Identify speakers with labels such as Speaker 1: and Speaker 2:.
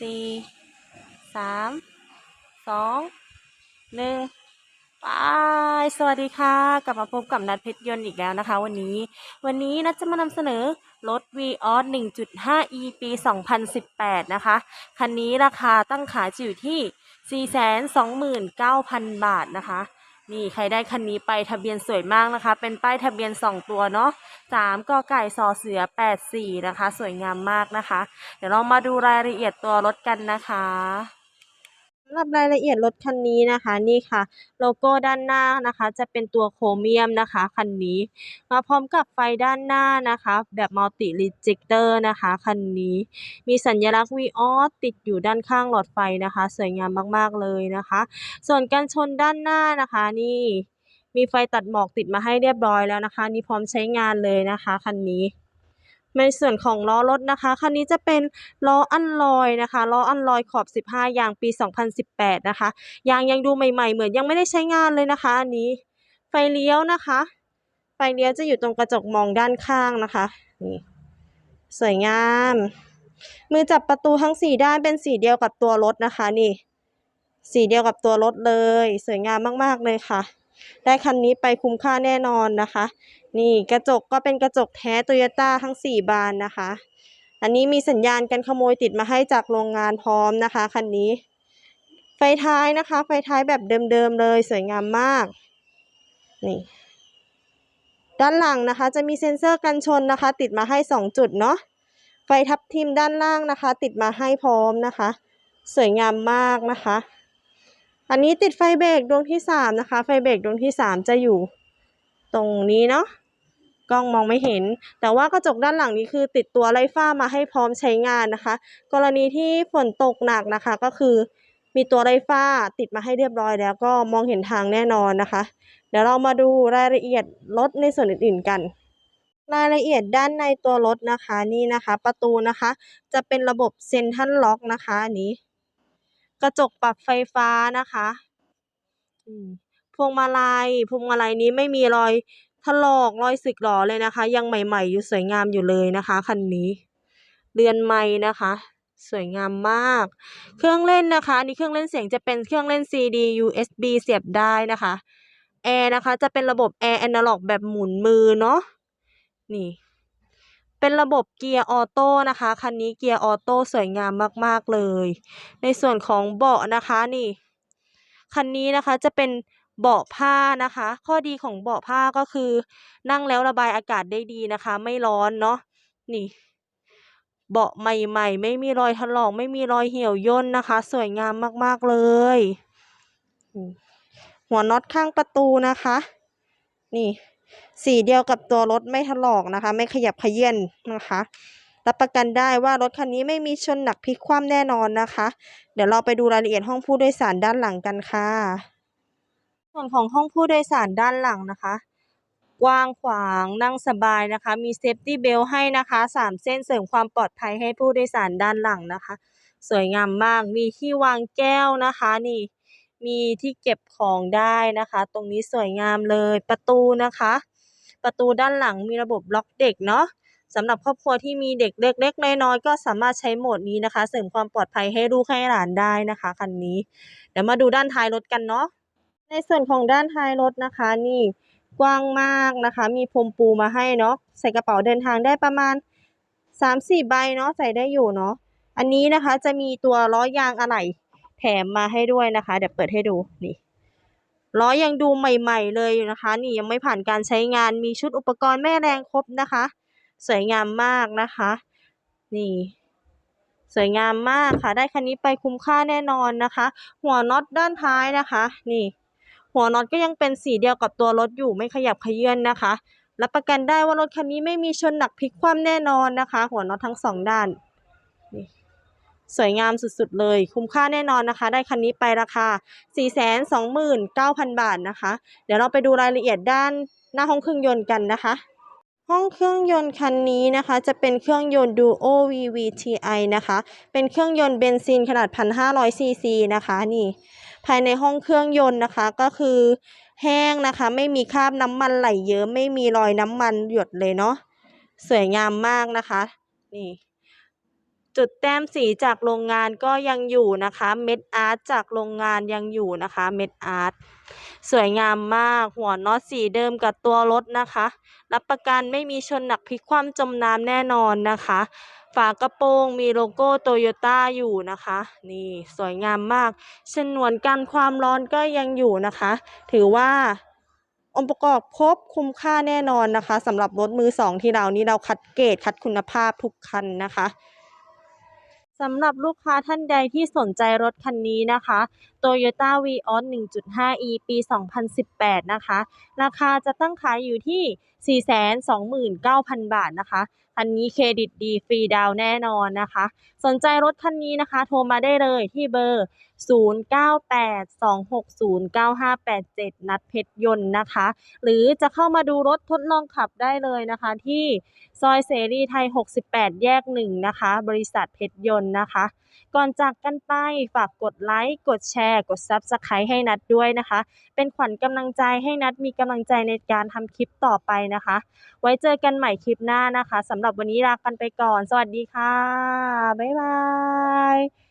Speaker 1: สี่สามสองหนึ่งไปสวัสดีค่ะ กลับมาพบกับนัดเพชรยนต์อีกแล้วนะคะ วันนี้ วันนี้นัดจะมานำเสนอรถ v ีออส1.5 e ปี 2018 นะคะ คันนี้ราคาตั้งขายจะอยู่ที่ 429,000 บาทนะคะ นี่ใครได้คันนี้ไปทะเบียนสวยมากนะคะ เป็นป้ายทะเบียน 2 ตัวเนาะ3กไก่สอเสือ 84 นะคะ สวยงามมากนะคะ เดี๋ยวเรามาดูรายละเอียดตัวรถกันนะคะำหรับรายละเอียดรถคันนี้นะคะนี่ค่ะ โลโก้ด้านหน้านะคะ จะเป็นตัวโครเมียมนะคะคันนี้ มาพร้อมกับไฟด้านหน้านะคะ แบบมัลติรีเจคเตอร์นะคะคันนี้ มีสัญลักษณ์ v ีออสติดอยู่ด้านข้างหลอดไฟนะคะ สวยงามมากๆเลยนะคะ ส่วนกันชนด้านหน้านะคะนี่มีไฟตัดหมอกติดมาให้เรียบร้อยแล้วนะคะ นี่พร้อมใช้งานเลยนะคะคันนี้ ในส่วนของล้อรถนะคะคันนี้จะเป็นล้ออันลอยนะคะล้ออันลอยขอบ 15 ยางปี 2018 นะคะ ยางยังดูใหม่ ๆ เหมือนยังไม่ได้ใช้งานเลยนะคะ อันนี้ ไฟเลี้ยวนะคะ ไฟเลี้ยวจะอยู่ตรงกระจกมองด้านข้างนะคะนี่สวยงาม มือจับประตูทั้งสี่ด้านเป็นสีเดียวกับตัวรถนะคะ นี่ สีเดียวกับตัวรถเลย สวยงามมาก ๆ เลยค่ะ ได้คันนี้ไปคุ้มค่าแน่นอนนะคะ นี่กระจกก็เป็นกระจกแท้โตโยต้าทั้ง 4 บานนะคะ อันนี้มีสัญญาณกันขโมยติดมาให้จากโรงงานพร้อมนะคะคันนี้ ไฟท้ายนะคะ ไฟท้ายแบบเดิมๆเลยสวยงามมาก นี่ด้านหลังนะคะ จะมีเซ็นเซอร์กันชนนะคะ ติดมาให้ 2 จุดเนาะไฟทับทิมด้านล่างนะคะ ติดมาให้พร้อมนะคะ สวยงามมากนะคะ อันนี้ติดไฟเบรกดวงที่สามนะคะ ไฟเบรกดวงที่สามจะอยู่ตรงนี้เนาะกล้องมองไม่เห็น แต่ว่ากระจกด้านหลังนี้คือติดตัวไล่ฟ้ามาให้พร้อมใช้งานนะคะ กรณีที่ฝนตกหนักนะคะก็คือ มีตัวไล่ฟ้าติดมาให้เรียบร้อยแล้วก็มองเห็นทางแน่นอนนะคะ เดี๋ยวเรามาดูรายละเอียดรถในส่วนอื่นๆกัน รายละเอียดด้านในตัวรถนะคะนี่นะคะ ประตูนะคะ จะเป็นระบบเซ็นทรัลล็อกนะคะอันนี้ กระจกปรับไฟฟ้านะคะพวงมาลัยพวงมาลัยนี้ไม่มีรอยถลอกรอยสึกหรอเลยนะคะ ยังใหม่ ๆ อยู่สวยงามอยู่เลยนะคะคันนี้เรือนไม้นะคะ สวยงามมาก เครื่องเล่นนะคะนนี้เครื่องเล่นเสียงจะเป็นเครื่องเล่น CD USB เสียบได้นะคะแอร์นะคะจะเป็นระบบแอร์แอนาล็อกแบบหมุนมือเนาะนี่ เป็นระบบเกียร์ออโต้นะคะ คันนี้เกียร์ออโต้สวยงามมาก ๆ เลย ในส่วนของเบาะนะคะนี่ คันนี้นะคะจะเป็นเบาะผ้านะคะ ข้อดีของเบาะผ้าก็คือ นั่งแล้วระบายอากาศได้ดีนะคะ ไม่ร้อนเนาะนี่ เบาะใหม่ ๆ ไม่มีรอยถลอกไม่มีรอยเหี่ยวย่นนะคะ สวยงามมากๆเลย หัวน็อตข้างประตูนะคะ นี่ สีเดียวกับตัวรถไม่ถลอกนะคะ ไม่ขยับขยื้อนนะคะ รับประกันได้ว่ารถคันนี้ไม่มีชนหนักพลิกคว่ำแน่นอนนะคะ เดี๋ยวเราไปดูรายละเอียดห้องผู้โดยสารด้านหลังกันค่ะ ส่วนของห้องผู้โดยสารด้านหลังนะคะกว้างขวางนั่งสบายนะคะ มีเซฟตี้เบลให้นะคะสามเส้นเสริมความปลอดภัยให้ผู้โดยสารด้านหลังนะคะ สวยงามมากมีที่วางแก้วนะคะ นี่ มีที่เก็บของได้นะคะ ตรงนี้สวยงามเลยประตูนะคะ ประตูด้านหลังมีระบบล็อกเด็กเนาะสำหรับครอบครัวที่มีเด็กเล็กๆน้อยๆก็สามารถใช้โหมดนี้นะคะ เสริมความปลอดภัยให้ลูกให้หลานได้นะคะคันนี้ เดี๋ยวมาดูด้านท้ายรถกันเนาะในส่วนของด้านท้ายรถนะคะ นี่กว้างมากนะคะ มีพรมปูมาให้เนาะใส่กระเป๋าเดินทางได้ประมาณสามสี่ใบเนาะใส่ได้อยู่เนาะอันนี้นะคะจะมีตัวล้อยางอะไหล่ แถมมาให้ด้วยนะคะ เดี๋ยวเปิดให้ดูนี่ล้อยังดูใหม่ๆเลยนะคะ นี่ยังไม่ผ่านการใช้งานมีชุดอุปกรณ์แม่แรงครบนะคะ สวยงามมากนะคะ นี่ สวยงามมากค่ะ ได้คันนี้ไปคุ้มค่าแน่นอนนะคะ หัวน็อตด้านท้ายนะคะ นี่ หัวน็อตก็ยังเป็นสีเดียวกับตัวรถอยู่ไม่ขยับขยื้อนนะคะรับประกันได้ว่ารถคันนี้ไม่มีชนหนักพลิกคว่ำแน่นอนนะคะ หัวน็อตทั้งสองด้าน สวยงามสุดๆเลย คุ้มค่าแน่นอนนะคะ ได้คันนี้ไปราคา 429,000 บาทนะคะ เดี๋ยวเราไปดูรายละเอียดด้านหน้าห้องเครื่องยนต์กันนะคะ ห้องเครื่องยนต์คันนี้นะคะ จะเป็นเครื่องยนต์ Duo VVTi นะคะ เป็นเครื่องยนต์เบนซินขนาด 1,500 ซีซีนะคะนี่ ภายในห้องเครื่องยนต์นะคะก็คือแห้งนะคะ ไม่มีคราบน้ำมันไหลเยอะไม่มีรอยน้ำมันหยดเลยเนาะสวยงามมากนะคะ นี่ จุดแต้มสีจากโรงงานก็ยังอยู่นะคะ เม็ดอาร์ตจากโรงงานยังอยู่นะคะ เม็ดอาร์ตสวยงามมากหัวน็อตสีเดิมกับตัวรถนะคะ รับประกันไม่มีชนหนักพลิกคว่ำจมน้ำแน่นอนนะคะ ฝากระโปรงมีโลโก้โตโยต้าอยู่นะคะ นี่สวยงามมากฉนวนกันความร้อนก็ยังอยู่นะคะ ถือว่าองค์ประกอบครบคุ้มค่าแน่นอนนะคะสำหรับรถมือสองที่เรานี่เราคัดเกรดคัดคุณภาพทุกคันนะคะ สำหรับลูกค้าท่านใดที่สนใจรถคันนี้นะคะ Toyota Vios 1.5e ปี 2018 นะคะ ราคาจะตั้งขายอยู่ที่429,000 บาทนะคะคันนี้เครดิตดีฟรีดาวแน่นอนนะคะ สนใจรถคันนี้นะคะ โทรมาได้เลยที่เบอร์ 0982609587 นัดเพชรยนต์นะคะ หรือจะเข้ามาดูรถทดลองขับได้เลยนะคะ ที่ซอยเสรีไทย 68 แยก 1 นะคะ บริษัทเพชรยนต์นะคะ ก่อนจากกันไปฝากกดไลค์ กดแชร์ กด Subscribe ให้นัดด้วยนะคะ เป็นขวัญกำลังใจให้นัดมีกำลังใจในการทำคลิปต่อไปนะคะ ไว้เจอกันใหม่คลิปหน้านะคะสำหรับวันนี้ลากันไปก่อน สวัสดีค่ะ บ๊ายบาย